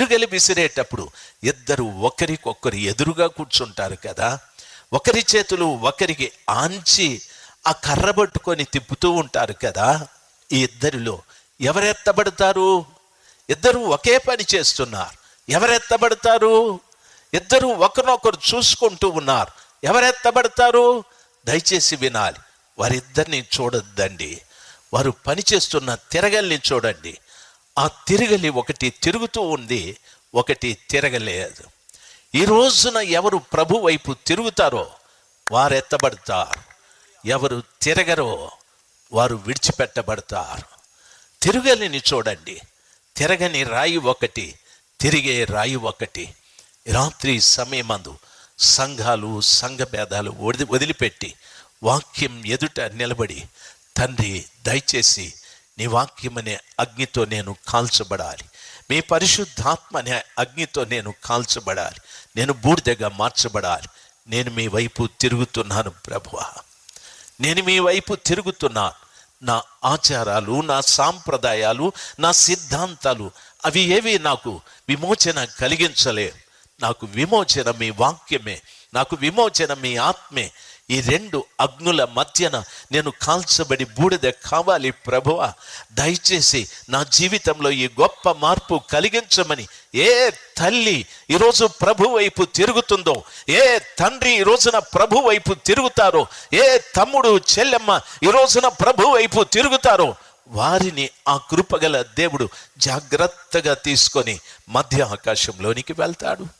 తిరుగలి విసిరేటప్పుడు ఇద్దరు ఒకరికొకరు ఎదురుగా కూర్చుంటారు కదా. ఒకరి చేతులు ఒకరికి ఆంచి ఆ కర్ర పట్టుకొని తిప్పుతూ ఉంటారు కదా. ఈ ఇద్దరిలో ఎవరెత్తబడతారు? ఇద్దరు ఒకే పని చేస్తున్నారు. ఎవరెత్తబడతారు? ఇద్దరు ఒకరినొకరు చూసుకుంటూ ఉన్నారు. ఎవరెత్తబడతారు? దయచేసి వినాలి. వారిద్దరిని చూడొద్దండి. వారు పనిచేస్తున్న తిరగల్ని చూడండి. ఆ తిరగలి ఒకటి తిరుగుతూ ఉంది ఒకటి తిరగలేదు. ఈ రోజున ఎవరు ప్రభు వైపు తిరుగుతారో వారు ఎత్తబడతారు. ఎవరు తిరగరో వారు విడిచిపెట్టబడతారు. తిరగలిని చూడండి. తిరగని రాయి ఒకటి తిరిగే రాయి ఒకటి. రాత్రి సమయమందు సంఘాలు సంఘ భేదాలు వదిలిపెట్టి వాక్యం ఎదుట నిలబడి తండ్రి దయచేసి నీ వాక్యం అనే అగ్నితో నేను కాల్చబడాలి. మీ పరిశుద్ధాత్మ అనే అగ్నితో నేను కాల్చబడాలి. నేను బూడిదగా మార్చబడాలి. నేను మీ వైపు తిరుగుతున్నాను ప్రభువ. నేను మీ వైపు తిరుగుతున్నాను. నా ఆచారాలు నా సాంప్రదాయాలు నా సిద్ధాంతాలు అవి ఏవి నాకు విమోచన కలిగించలేవు. నాకు విమోచన మీ వాక్యమే నాకు విమోచన మీ ఆత్మే ఈ రెండు అగ్నుల మధ్యన నేను కాల్చబడి బూడిద కావాలి ప్రభువ. దయచేసి నా జీవితంలో ఈ గొప్ప మార్పు కలిగించమని. ఏ తల్లి ఈరోజు ప్రభు వైపు తిరుగుతుందో ఏ తండ్రి ఈ రోజున ప్రభు వైపు తిరుగుతారో ఏ తమ్ముడు చెల్లెమ్మ ఈ రోజున ప్రభు వైపు తిరుగుతారో వారిని ఆ కృపగల దేవుడు జాగ్రత్తగా తీసుకొని మధ్య ఆకాశంలోనికి వెళ్తాడు.